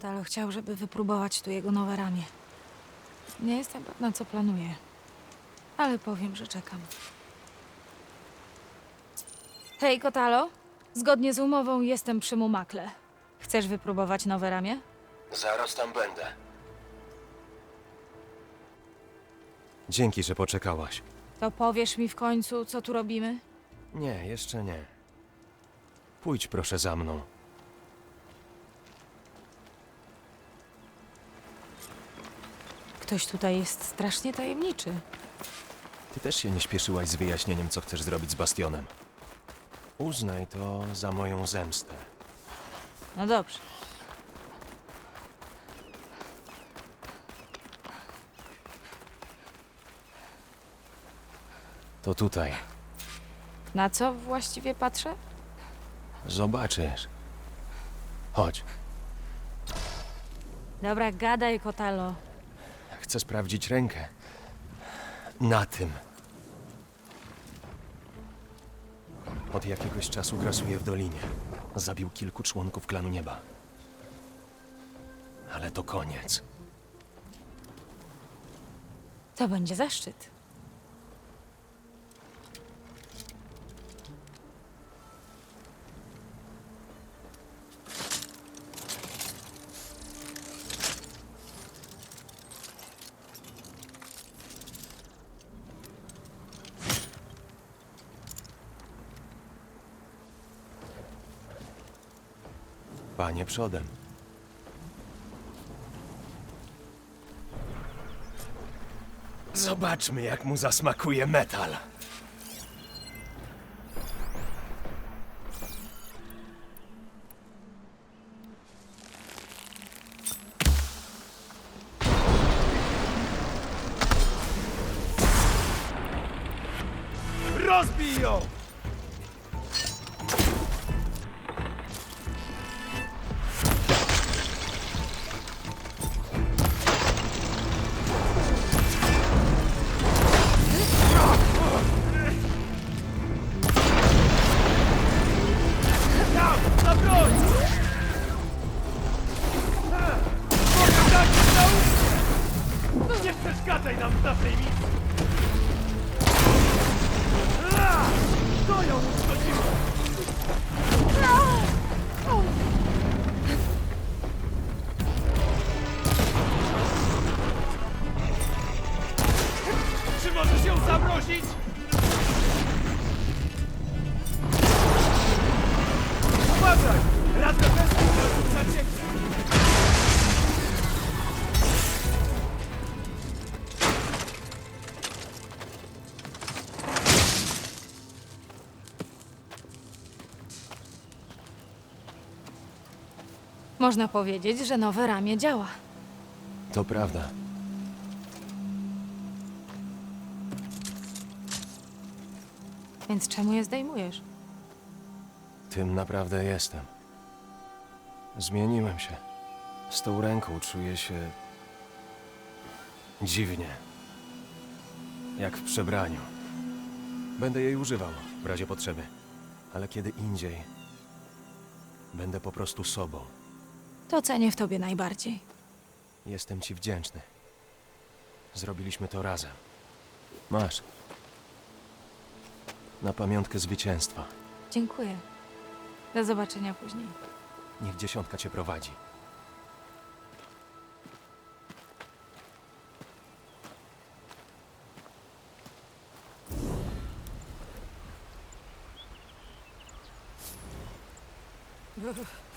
Kotalo chciał, żeby wypróbować tu jego nowe ramię. Nie jestem pewna, co planuje. Ale powiem, że czekam. Hej, Kotalo. Zgodnie z umową jestem przy Mumakle. Chcesz wypróbować nowe ramię? Zaraz tam będę. Dzięki, że poczekałaś. To powiesz mi w końcu, co tu robimy? Nie, jeszcze nie. Pójdź proszę za mną. Ktoś tutaj jest strasznie tajemniczy. Ty też się nie śpieszyłaś z wyjaśnieniem, co chcesz zrobić z Bastionem. Uznaj to za moją zemstę. No dobrze. To tutaj. Na co właściwie patrzę? Zobaczysz. Chodź. Dobra, gadaj, Kotalo. Chcę sprawdzić rękę. Na tym. Od jakiegoś czasu grasuje w dolinie. Zabił kilku członków klanu nieba. Ale to koniec. To będzie zaszczyt. Panie przodem. Zobaczmy, jak mu zasmakuje metal. Rozbij ją! Przeszkadzaj nam w naszej misji! To ją uszkodziło! Czy możesz ją zamrozić? Można powiedzieć, że nowe ramię działa. To prawda. Więc czemu je zdejmujesz? Tym naprawdę jestem. Zmieniłem się. Z tą ręką czuję się. dziwnie. Jak w przebraniu. Będę jej używał w razie potrzeby. Ale kiedy indziej. Będę po prostu sobą. To cenię w tobie najbardziej. Jestem ci wdzięczny. Zrobiliśmy to razem. Masz. Na pamiątkę zwycięstwa. Dziękuję. Do zobaczenia później. Niech dziesiątka cię prowadzi. Uff.